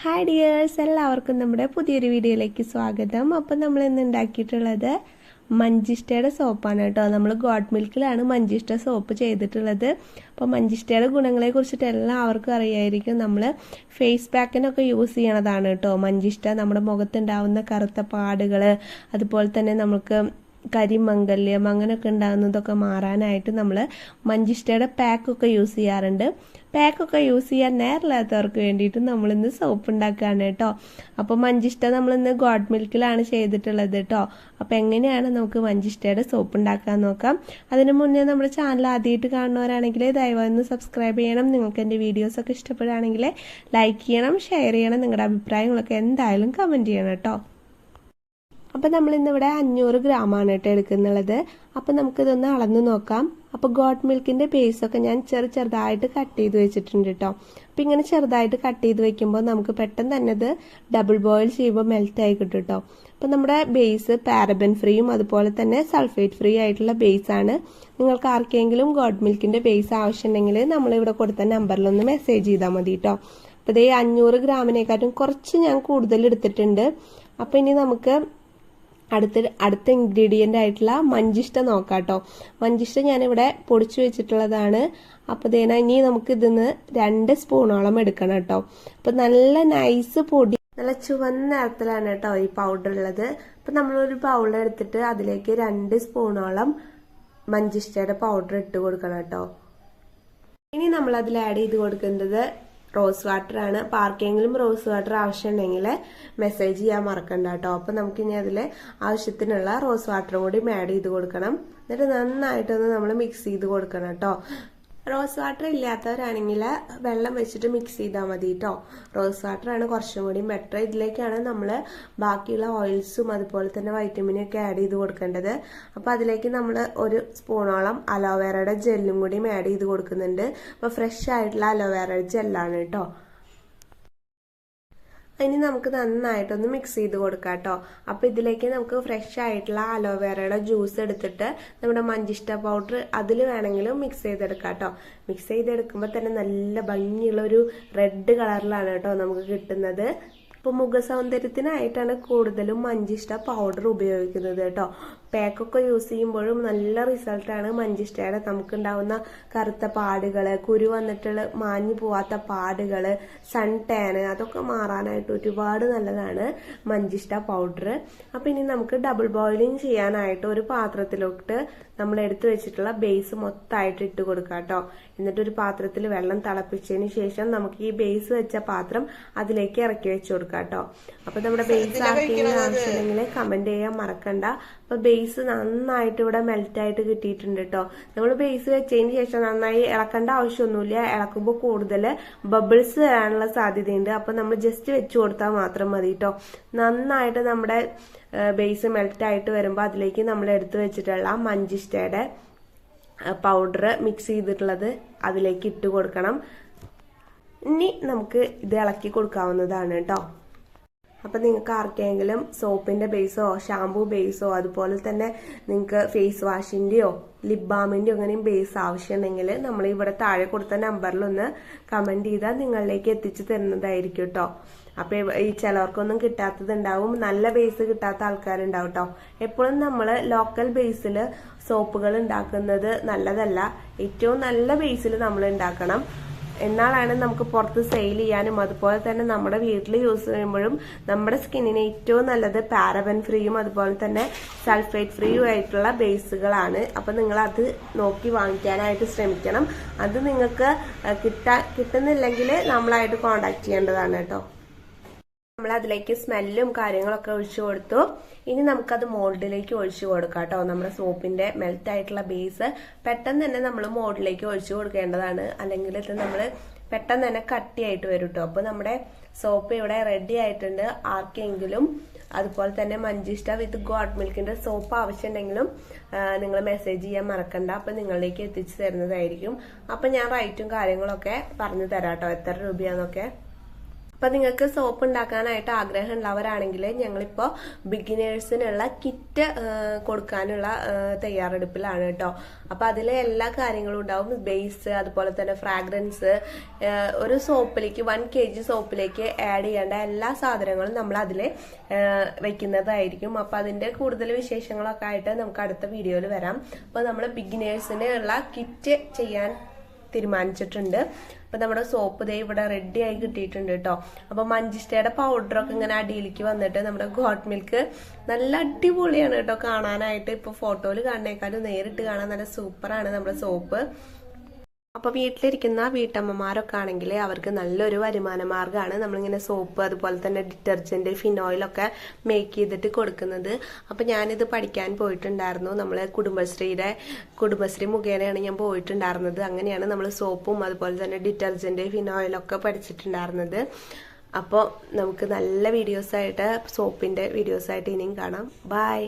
Hi dears എല്ലാവർക്കും നമ്മുടെ പുതിയൊരു വീഡിയോയിലേക്ക് സ്വാഗതം. അപ്പം നമ്മൾ ഇന്ന് ഉണ്ടാക്കിയിട്ടുള്ളത് മഞ്ചിഷ്ടയുടെ സോപ്പാണ് കേട്ടോ. നമ്മൾ ഗോഡ് മിൽക്കിലാണ് മഞ്ചിഷ്ട സോപ്പ് ചെയ്തിട്ടുള്ളത്. അപ്പോൾ മഞ്ചിഷ്ടയുടെ ഗുണങ്ങളെ കുറിച്ചിട്ട് എല്ലാവർക്കും അറിയായിരിക്കും. നമ്മൾ ഫേസ് പാക്കിനൊക്കെ യൂസ് ചെയ്യണതാണ് കേട്ടോ. മഞ്ചിഷ്ട നമ്മുടെ മുഖത്തുണ്ടാവുന്ന കറുത്ത പാടുകൾ അതുപോലെ തന്നെ നമുക്ക് കരിമംഗല്യം അങ്ങനെയൊക്കെ ഉണ്ടാകുന്നതൊക്കെ മാറാനായിട്ട് നമ്മൾ മഞ്ചിഷ്ടയുടെ പാക്കൊക്കെ യൂസ് ചെയ്യാറുണ്ട്. പാക്കൊക്കെ യൂസ് ചെയ്യാൻ നേരില്ലാത്തവർക്ക് വേണ്ടിയിട്ട് നമ്മളിന്ന് സോപ്പ് ഉണ്ടാക്കുകയാണ് കേട്ടോ. അപ്പോൾ മഞ്ചിഷ്ട നമ്മളിന്ന് ഗോഡ് മിൽക്കിലാണ് ചെയ്തിട്ടുള്ളത് കേട്ടോ. അപ്പോൾ എങ്ങനെയാണ് നമുക്ക് മഞ്ചിഷ്ടയുടെ സോപ്പ് ഉണ്ടാക്കാൻ നോക്കാം. അതിന് മുന്നേ നമ്മുടെ ചാനൽ ആദ്യമായിട്ട് കാണുന്നവരാണെങ്കിൽ ദയവായി ഒന്ന് സബ്സ്ക്രൈബ് ചെയ്യണം. നിങ്ങൾക്ക് എന്റെ വീഡിയോസൊക്കെ ഇഷ്ടപ്പെടുകയാണെങ്കിൽ ലൈക്ക് ചെയ്യണം ഷെയർ ചെയ്യണം. നിങ്ങളുടെ അഭിപ്രായങ്ങളൊക്കെ എന്തായാലും കമന്റ് ചെയ്യണം കേട്ടോ. അപ്പോൾ നമ്മൾ ഇന്നിവിടെ അഞ്ഞൂറ് ഗ്രാമാണ് കേട്ടോ എടുക്കുന്നുള്ളത്. അപ്പോൾ നമുക്കിതൊന്ന് അളന്ന് നോക്കാം. അപ്പോൾ ഗോഡ് മിൽക്കിന്റെ പേസൊക്കെ ഞാൻ ചെറു ചെറുതായിട്ട് കട്ട് ചെയ്ത് വെച്ചിട്ടുണ്ട് കേട്ടോ. അപ്പോൾ ഇങ്ങനെ ചെറുതായിട്ട് കട്ട് ചെയ്ത് വെക്കുമ്പോൾ നമുക്ക് പെട്ടെന്ന് തന്നെ ഇത് ഡബിൾ ബോയിൽ ചെയ്യുമ്പോൾ മെൽറ്റ് ആയി കിട്ടും കേട്ടോ. അപ്പോൾ നമ്മുടെ ബേസ് പാരബൻ ഫ്രീയും അതുപോലെ തന്നെ സൾഫേറ്റ് ഫ്രീ ആയിട്ടുള്ള ബേസ് ആണ്. നിങ്ങൾക്ക് ആർക്കെങ്കിലും ഗോഡ് മിൽക്കിന്റെ ബേസ് ആവശ്യമുണ്ടെങ്കിൽ നമ്മളിവിടെ കൊടുത്ത നമ്പറിലൊന്ന് മെസ്സേജ് ചെയ്താൽ മതി കേട്ടോ. അപ്പോൾ ഇതേ അഞ്ഞൂറ് ഗ്രാമിനെക്കാട്ടും കുറച്ച് ഞാൻ കൂടുതൽ എടുത്തിട്ടുണ്ട്. അപ്പോൾ ഇനി നമുക്ക് അടുത്ത അടുത്ത ഇൻഗ്രീഡിയന്റ് ആയിട്ടുള്ള മഞ്ചിഷ്ട നോക്കാം കേട്ടോ മഞ്ചിഷ്ട ഞാനിവിടെ പൊടിച്ചു വെച്ചിട്ടുള്ളതാണ്. അപ്പോൾ ഇതേനാ ഇനി നമുക്ക് ഇതിന്ന് രണ്ട് സ്പൂണോളം എടുക്കണം കേട്ടോ. അപ്പോൾ നല്ല നൈസ് പൊടി നല്ല ചുവന്ന നിറത്തിലാണ് കേട്ടോ ഈ പൗഡർ ഉള്ളത്. അപ്പോൾ നമ്മളൊരു ബൗൾ എടുത്തിട്ട് അതിലേക്ക് രണ്ട് സ്പൂണോളം മഞ്ചിഷ്ടയുടെ പൗഡർ ഇട്ട് കൊടുക്കണം കേട്ടോ. ഇനി നമ്മൾ അതിൽ ആഡ് ചെയ്ത് കൊടുക്കുന്നത് റോസ് വാട്ടർ ആണ്. അപ്പോൾ ആർക്കെങ്കിലും റോസ് വാട്ടർ ആവശ്യമുണ്ടെങ്കിൽ മെസ്സേജ് ചെയ്യാൻ മറക്കണ്ട കേട്ടോ. അപ്പോൾ നമുക്കിനി അതിൽ ആവശ്യത്തിനുള്ള റോസ് വാട്ടർ കൂടി ആഡ് ചെയ്ത് കൊടുക്കണം. എന്നിട്ട് നന്നായിട്ടൊന്ന് നമ്മൾ മിക്സ് ചെയ്ത് കൊടുക്കണം കേട്ടോ. റോസ് വാട്ടർ ഇല്ലാത്തവരാണെങ്കിൽ വെള്ളം വെച്ചിട്ട് മിക്സ് ചെയ്താൽ മതി കേട്ടോ റോസ് വാട്ടറാണ് കുറച്ചും കൂടി ബെറ്റർ ഇതിലേക്കാണ് നമ്മൾ ബാക്കിയുള്ള ഓയിൽസും അതുപോലെ തന്നെ വൈറ്റമിനും ഒക്കെ ആഡ് ചെയ്ത് കൊടുക്കേണ്ടത്. അപ്പോൾ അതിലേക്ക് നമ്മൾ ഒരു സ്പൂണോളം അലോവേറയുടെ ജെല്ലും കൂടിയും ആഡ് ചെയ്ത് കൊടുക്കുന്നുണ്ട്. അപ്പോൾ ഫ്രഷ് ആയിട്ടുള്ള അലോവേറയുടെ ജെല്ലാണ് കേട്ടോ ഇനി നമുക്ക് നന്നായിട്ടൊന്ന് മിക്സ് ചെയ്ത് കൊടുക്കാം കേട്ടോ. അപ്പോൾ ഇതിലേക്ക് നമുക്ക് ഫ്രഷ് ആയിട്ടുള്ള അലോവേറയുടെ ജ്യൂസ് എടുത്തിട്ട് നമ്മുടെ മഞ്ചിഷ്ട പൗഡർ അതിൽ വേണമെങ്കിലും മിക്സ് ചെയ്തെടുക്കാം കേട്ടോ. മിക്സ് ചെയ്തെടുക്കുമ്പോൾ തന്നെ നല്ല ഭംഗിയുള്ള ഒരു റെഡ് കളറിലാണ് കേട്ടോ നമുക്ക് കിട്ടുന്നത്. ഇപ്പോൾ മുഖ സൗന്ദര്യത്തിനായിട്ടാണ് കൂടുതലും മഞ്ചിഷ്ട പൗഡർ ഉപയോഗിക്കുന്നത് കേട്ടോ. പാക്കൊക്കെ യൂസ് ചെയ്യുമ്പോഴും നല്ല റിസൾട്ടാണ് മഞ്ചിഷ്ടയുടെ നമുക്കുണ്ടാവുന്ന കറുത്ത പാടുകൾ കുരു വന്നിട്ടുള്ള മാഞ്ഞു പോവാത്ത പാടുകൾ സൺ ടാന് അതൊക്കെ മാറാനായിട്ട് ഒരുപാട് നല്ലതാണ് മഞ്ചിഷ്ട പൗഡർ അപ്പം ഇനി നമുക്ക് ഡബിൾ ബോയിലിംഗ് ചെയ്യാനായിട്ട് ഒരു പാത്രത്തിലോട്ട് നമ്മൾ എടുത്തു വെച്ചിട്ടുള്ള ബേസ് മൊത്തമായിട്ട് ഇട്ട് കൊടുക്കാം കേട്ടോ. എന്നിട്ടൊരു പാത്രത്തിൽ വെള്ളം തിളപ്പിച്ചതിന് ശേഷം നമുക്ക് ഈ ബേസ് വെച്ച പാത്രം അതിലേക്ക് ഇറക്കി വെച്ച് കൊടുക്കാം കേട്ടോ. അപ്പൊ നമ്മുടെ ബേസ് ആക്കി ആവശ്യമുണ്ടെങ്കിൽ കമന്റ് ചെയ്യാൻ മറക്കണ്ട. അപ്പൊ ബേസ് നന്നായിട്ട് ഇവിടെ മെൽറ്റ് ആയിട്ട് കിട്ടിയിട്ടുണ്ട് കേട്ടോ നമ്മൾ ബേസ് വെച്ചതിന് ശേഷം നന്നായി ഇളക്കേണ്ട ആവശ്യമൊന്നുമില്ല. ഇളക്കുമ്പോൾ കൂടുതൽ ബബിൾസ് വരാനുള്ള സാധ്യതയുണ്ട്. അപ്പൊ നമ്മൾ ജസ്റ്റ് വെച്ച് കൊടുത്താൽ മാത്രം മതി കേട്ടോ നന്നായിട്ട് നമ്മുടെ ബേസ് മെൽറ്റ് ആയിട്ട് വരുമ്പോൾ അതിലേക്ക് നമ്മൾ എടുത്തു വെച്ചിട്ടുള്ള മഞ്ചിഷ്ടയുടെ പൗഡർ മിക്സ് ചെയ്തിട്ടുള്ളത് അതിലേക്ക് ഇട്ട് കൊടുക്കണം. ഇനി നമുക്ക് ഇത് ഇളക്കി കൊടുക്കാവുന്നതാണ് കേട്ടോ അപ്പം നിങ്ങൾക്ക് ആർക്കെങ്കിലും സോപ്പിന്റെ ബേസോ ഷാംപൂ ബേസോ അതുപോലെ തന്നെ നിങ്ങൾക്ക് ഫേസ് വാഷിന്റെയോ ലിപ് ബാമിന്റെയോ അങ്ങനെയും ബേസ് ആവശ്യമുണ്ടെങ്കിൽ നമ്മൾ ഇവിടെ താഴെ കൊടുത്ത നമ്പറിലൊന്ന് കമന്റ് ചെയ്താൽ നിങ്ങളിലേക്ക് എത്തിച്ചു തരുന്നതായിരിക്കും കേട്ടോ. അപ്പൊ ഈ ചിലവർക്കൊന്നും കിട്ടാത്തതുണ്ടാവും നല്ല ബേസ് കിട്ടാത്ത ആൾക്കാരുണ്ടാവും കേട്ടോ. എപ്പോഴും നമ്മൾ ലോക്കൽ ബേസിൽ സോപ്പുകൾ ഉണ്ടാക്കുന്നത് നല്ലതല്ല. ഏറ്റവും നല്ല ബേസിൽ നമ്മൾ ഉണ്ടാക്കണം. എന്നാലാണ് നമുക്ക് പുറത്ത് സെയിൽ ചെയ്യാനും അതുപോലെ തന്നെ നമ്മുടെ വീട്ടിൽ യൂസ് ചെയ്യുമ്പോഴും നമ്മുടെ സ്കിന്നിന് ഏറ്റവും നല്ലത് പാരബൻ ഫ്രീയും അതുപോലെ തന്നെ സൾഫേറ്റ് ഫ്രീയും ആയിട്ടുള്ള ബേസുകളാണ് അപ്പം നിങ്ങൾ അത് നോക്കി വാങ്ങിക്കാനായിട്ട് ശ്രമിക്കണം. അത് നിങ്ങൾക്ക് കിട്ടാ കിട്ടുന്നില്ലെങ്കിൽ നമ്മളായിട്ട് കോണ്ടാക്ട് ചെയ്യേണ്ടതാണ് കേട്ടോ. നമ്മൾ അതിലേക്ക് സ്മെല്ലും കാര്യങ്ങളൊക്കെ ഒഴിച്ചു കൊടുത്തു. ഇനി നമുക്കത് മോൾഡിലേക്ക് ഒഴിച്ചു കൊടുക്കാം കേട്ടോ. നമ്മുടെ സോപ്പിന്റെ മെൽറ്റ് ആയിട്ടുള്ള ബേസ് പെട്ടെന്ന് തന്നെ നമ്മൾ മോൾഡിലേക്ക് ഒഴിച്ചു കൊടുക്കേണ്ടതാണ്. അല്ലെങ്കിൽ ഇത് നമ്മൾ പെട്ടെന്ന് തന്നെ കട്ടിയായിട്ട് വരും കേട്ടോ അപ്പൊ നമ്മുടെ സോപ്പ് ഇവിടെ റെഡി ആയിട്ടുണ്ട്. ആർക്കെങ്കിലും അതുപോലെ തന്നെ മഞ്ചിഷ്ട വിത്ത് ഗോഡ് മിൽക്കിന്റെ സോപ്പ് ആവശ്യമുണ്ടെങ്കിലും നിങ്ങൾ മെസ്സേജ് ചെയ്യാൻ മറക്കണ്ട. അപ്പൊ നിങ്ങളിലേക്ക് എത്തിച്ചു തരുന്നതായിരിക്കും. അപ്പൊ ഞാൻ റൈറ്റും കാര്യങ്ങളൊക്കെ പറഞ്ഞു തരാം കേട്ടോ എത്ര രൂപയാന്നൊക്കെ. അപ്പൊ നിങ്ങൾക്ക് സോപ്പ് ഉണ്ടാക്കാനായിട്ട് ആഗ്രഹം ഉള്ളവരാണെങ്കിൽ ഞങ്ങളിപ്പോ ബിഗിനേഴ്സിനുള്ള കിറ്റ് കൊടുക്കാനുള്ള തയ്യാറെടുപ്പിലാണ് കേട്ടോ. അപ്പൊ അതിലെ എല്ലാ കാര്യങ്ങളും ഉണ്ടാവും. ബേസ് അതുപോലെ തന്നെ ഫ്രാഗ്രൻസ് ഒരു സോപ്പിലേക്ക് വൺ കെ ജി സോപ്പിലേക്ക് ആഡ് ചെയ്യേണ്ട എല്ലാ സാധനങ്ങളും നമ്മൾ അതിൽ വെക്കുന്നതായിരിക്കും. അപ്പൊ അതിന്റെ കൂടുതൽ വിശേഷങ്ങളൊക്കെ ആയിട്ട് നമുക്ക് അടുത്ത വീഡിയോയിൽ വരാം. അപ്പൊ നമ്മൾ ബിഗിനേഴ്സിനുള്ള കിറ്റ് ചെയ്യാൻ തീരുമാനിച്ചിട്ടുണ്ട്. അപ്പൊ നമ്മുടെ സോപ്പ് ദേ ഇവിടെ റെഡി ആയി കിട്ടിയിട്ടുണ്ട് കേട്ടോ അപ്പൊ മഞ്ചിസ്റ്റയുടെ പൗഡറൊക്കെ ഇങ്ങനെ അടിയിലേക്ക് വന്നിട്ട് നമ്മുടെ ഗോട്ട് മിൽക്ക് നല്ല അടിപൊളിയാണ് കേട്ടോ കാണാനായിട്ട് ഇപ്പൊ ഫോട്ടോയിൽ കാണുന്നേക്കാളും നേരിട്ട് കാണാൻ നല്ല സൂപ്പറാണ് നമ്മുടെ സോപ്പ്. അപ്പൊ വീട്ടിലിരിക്കുന്ന വീട്ടമ്മമാരൊക്കെ ആണെങ്കിൽ അവർക്ക് നല്ലൊരു വരുമാന മാർഗമാണ് നമ്മളിങ്ങനെ സോപ്പ് അതുപോലെ തന്നെ ഡിറ്റർജന്റ് ഫിനോയിലൊക്കെ മേക്ക് ചെയ്തിട്ട് കൊടുക്കുന്നത്. അപ്പൊ ഞാനിത് പഠിക്കാൻ പോയിട്ടുണ്ടായിരുന്നു. നമ്മൾ കുടുംബശ്രീയുടെ കുടുംബശ്രീ മുഖേനയാണ് ഞാൻ പോയിട്ടുണ്ടായിരുന്നത്. അങ്ങനെയാണ് നമ്മൾ സോപ്പും അതുപോലെ തന്നെ ഡിറ്റർജന്റ് ഫിനോയിലൊക്കെ പഠിച്ചിട്ടുണ്ടായിരുന്നത്. അപ്പോൾ നമുക്ക് നല്ല വീഡിയോസായിട്ട് സോപ്പിന്റെ വീഡിയോസായിട്ട് ഇനിയും കാണാം. ബൈ